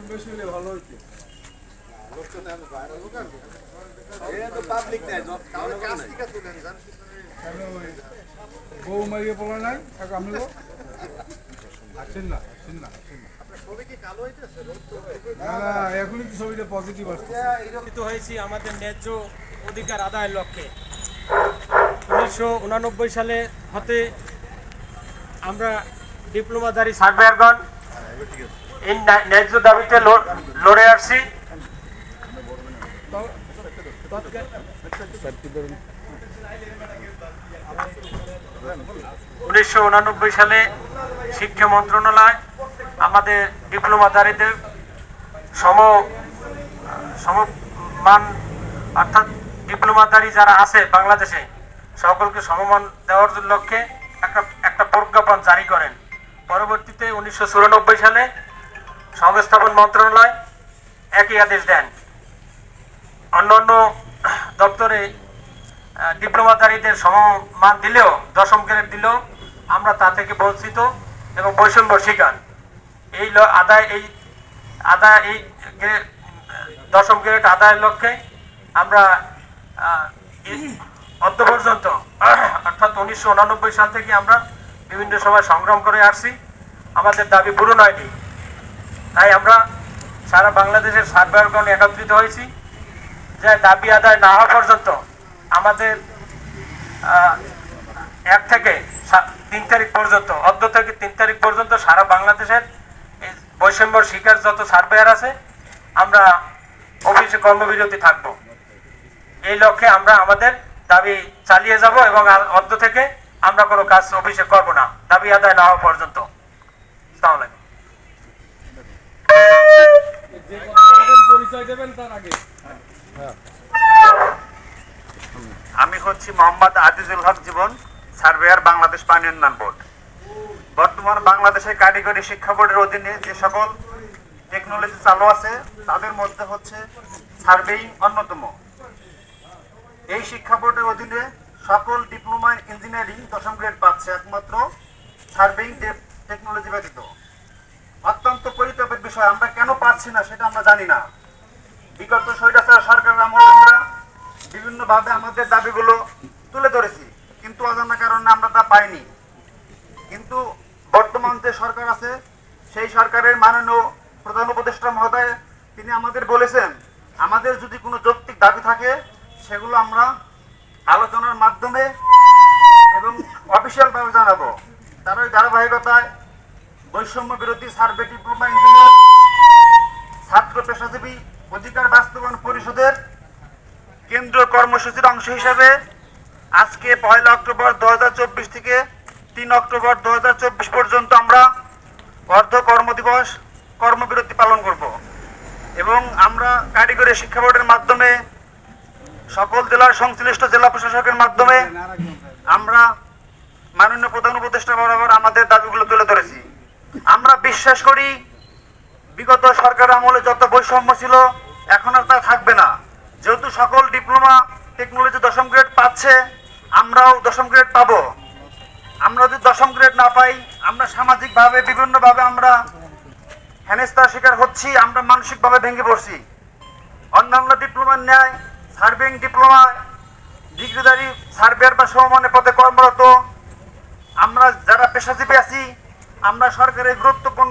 লোকজন বেশি হলে ভালো হইতো। বউ মারিয়ে পড়া নাই আসছেন না আসছেন না আসছেন হয়েছি আমাদের ন্যায্য অধিকার আদায়ের লক্ষ্যে। উনিশশো উনানব্বই সালে হতে আমরা ডিপ্লোমাধারী সার্ভেয়ারগণ এই ন্যায্য দাবিতে লড়ে আসছি। উনিশশো উনানব্বই সালে শিক্ষা মন্ত্রণালয় আমাদের ডিপ্লোমাধারীদের সম সমমান অর্থাৎ ডিপ্লোমাধারী যারা আছে বাংলাদেশে, সকলকে সমমান দেওয়ার লক্ষ্যে একটা একটা প্রজ্ঞাপন জারি করেন। পরবর্তীতে উনিশশো চুরানব্বই সালে সংস্থাপন মন্ত্রণালয় একই আদেশ দেন। অন্যান্য দপ্তরে ডিপ্লোমাধারীদের সমমান দিলেও, দশম গ্রেড দিলেও আমরা তা থেকে বঞ্চিত এবং বৈষম্য শিকার। এই আদায় এই আদায়, এই দশম গ্রেড আদায়ের লক্ষ্যে আমরা অদ্য পর্যন্ত অর্থাৎ উনিশশো সাল থেকে আমরা বিভিন্ন সময় সংগ্রাম করে আসছি। আমাদের দাবি পূরণ হয়নি। তাই আমরা সারা বাংলাদেশের সার্ভেয়ারগণ একত্রিত হয়েছি যে দাবি আদায় না হওয়া পর্যন্ত আমাদের এক থেকে তিন তারিখ পর্যন্ত, অর্ধ থেকে তিন তারিখ পর্যন্ত সারা বাংলাদেশের এই বৈষম্যর শিকার যত সার্ভেয়ার আছে, আমরা অফিসে কর্মবিরতি থাকব। এই লক্ষ্যে আমরা আমাদের দাবি চালিয়ে যাব এবং অর্ধ থেকে আমরা কোনো কাজ অফিসে করব না, দাবি আদায় না হওয়া পর্যন্ত। পরিচয় দেবেন তার আগে। আমি হচ্ছি মোহাম্মদ আজিজুল হক জীবন সার্ভেয়ার বাংলাদেশ পানি উন্নয়ন বোর্ড। বর্তমান বাংলাদেশের কারিগরি শিক্ষা বোর্ডের অধীনে যে সকল টেকনোলজি চালু আছে তাদের মধ্যে হচ্ছে সার্ভেইং অন্যতম। এই শিক্ষা বোর্ডের অধীনে সকল ডিপ্লোমা ইঞ্জিনিয়ারিং দশম গ্রেড পাচ্ছে একমাত্র সার্ভেইং টেকনোলজি ব্যতীত। বিষয় আমরা কেন পাচ্ছি না সেটা আমরা জানি না। বিগত স্বৈরাচার সরকারের আমলে আমরা বিভিন্নভাবে আমাদের দাবিগুলো তুলে ধরেছি, কিন্তু অজানা কারণে আমরা তা পাইনি। কিন্তু বর্তমান যে সরকার আছে, সেই সরকারের মাননীয় প্রধান উপদেষ্টা মহোদয়, তিনি আমাদের বলেছেন, আমাদের যদি কোনো যৌক্তিক দাবি থাকে, সেগুলো আমরা আলোচনার মাধ্যমে এবং অফিসিয়াল ভাবে জানাব। তার ওই ধারাবাহিকতায় বৈষম্য বিরোধী সার্ভে ডিপ্লোমা ইঞ্জিনিয়ার ছাত্র পেশাজীবী অধিকার বাস্তবায়ন পরিষদের কেন্দ্রীয় কর্মসূচির অংশ হিসাবে আজকে পয়লা অক্টোবর দুহাজার চব্বিশ থেকে তিন অক্টোবর দুহাজার চব্বিশ পর্যন্ত আমরা অর্ধ কর্মদিবস কর্মবিরতি পালন করব। এবং আমরা কারিগরি শিক্ষা বোর্ডের মাধ্যমে, সকল জেলার সংশ্লিষ্ট জেলা প্রশাসকের মাধ্যমে আমরা মাননীয় প্রধান উপদেষ্টা বরাবর আমাদের দাবিগুলো তুলে ধরেছি। আমরা বিশ্বাস করি বিগত সরকার আমলে যত বৈষম্য ছিল, এখন আর তা থাকবে না। যেহেতু সকল ডিপ্লোমা টেকনোলজি দশম গ্রেড পাচ্ছে, আমরাও দশম গ্রেড পাবো। আমরা যদি দশম গ্রেড না পাই, আমরা সামাজিকভাবে, বিভিন্নভাবে আমরা হেনস্থার শিকার হচ্ছি, আমরা মানসিকভাবে ভেঙে পড়ছি। অন্যান্য ডিপ্লোমার ন্যায় সার্ভিং ডিপ্লোমা, ডিগ্রিধারী সার্ভেয়ার বা সমমানের পদে কর্মরত, আমরা যারা পেশাজীবী আছি, আমরা সরকারের গুরুত্বপূর্ণ